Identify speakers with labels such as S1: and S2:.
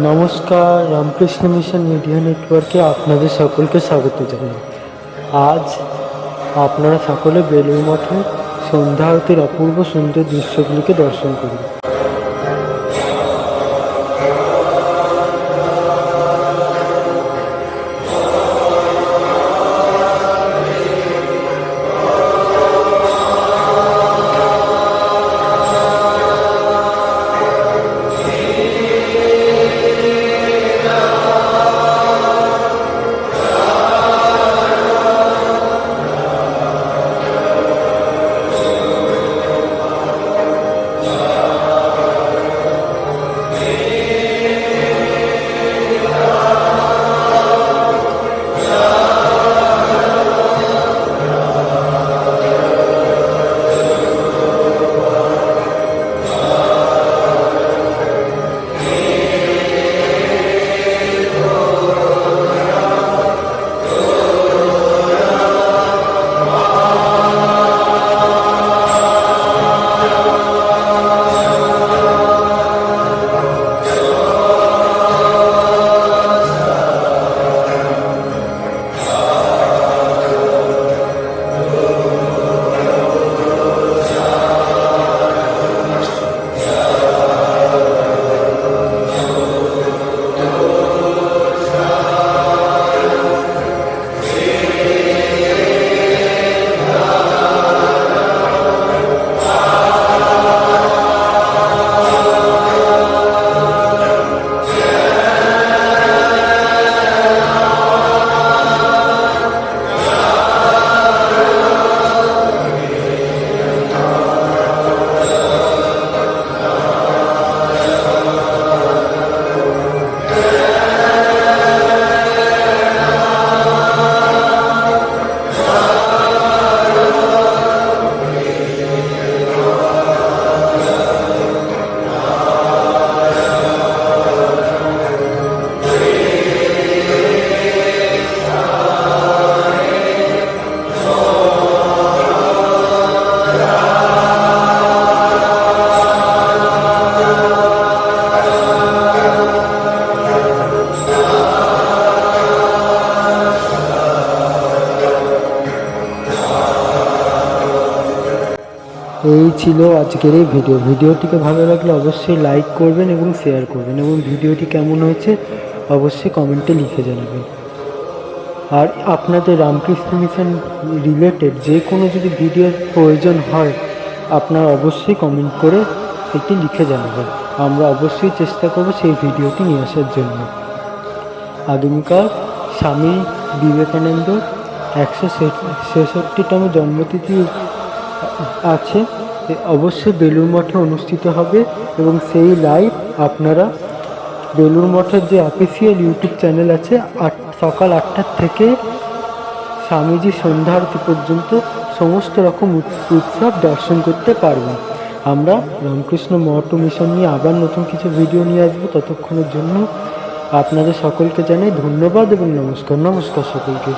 S1: নমস্কার, Ramakrishna mission media নেটওয়ার্কে আপনাদের সকলকে স্বাগত জানাই। আজ আপনারা সকলে বেলুর মঠে সন্ধ্যা আরতির অপূর্ব সুন্দর দৃশ্যগুলিকে দর্শন করুন। এই ছিল আজকের এই ভিডিও। ভিডিওটিকে ভালো লাগলে অবশ্যই লাইক করবেন এবং শেয়ার করবেন এবং ভিডিওটি কেমন হয়েছে অবশ্যই কমেন্টে লিখে জানাবেন। আর আপনাদের রামকৃষ্ণ মিশন রিলেটেড যে কোনো যদি ভিডিওর প্রয়োজন হয়, আপনারা অবশ্যই কমেন্ট করে সেটি লিখে জানাবেন। আমরা অবশ্যই চেষ্টা করব সেই ভিডিওটি নিয়ে আসার জন্য। আগামীকাল স্বামী বিবেকানন্দ একশো ছেষট্টিতম জন্মতিথি আছে অবশ্যই বেলুর মঠে অনুষ্ঠিত হবে এবং সেই লাইভ আপনারা বেলুর মঠের যে অফিসিয়াল ইউটিউব চ্যানেল আছে, আট, সকাল আটটার থেকে স্বামীজি সন্ধ্যা আরতি পর্যন্ত সমস্ত রকম উৎসব দর্শন করতে পারবেন। আমরা রামকৃষ্ণ মঠ মিশন নিয়ে আবার নতুন কিছু ভিডিও নিয়ে আসব ততক্ষণের জন্য। আপনাদের সকলকে জানাই ধন্যবাদ এবং নমস্কার নমস্কার সকলকে।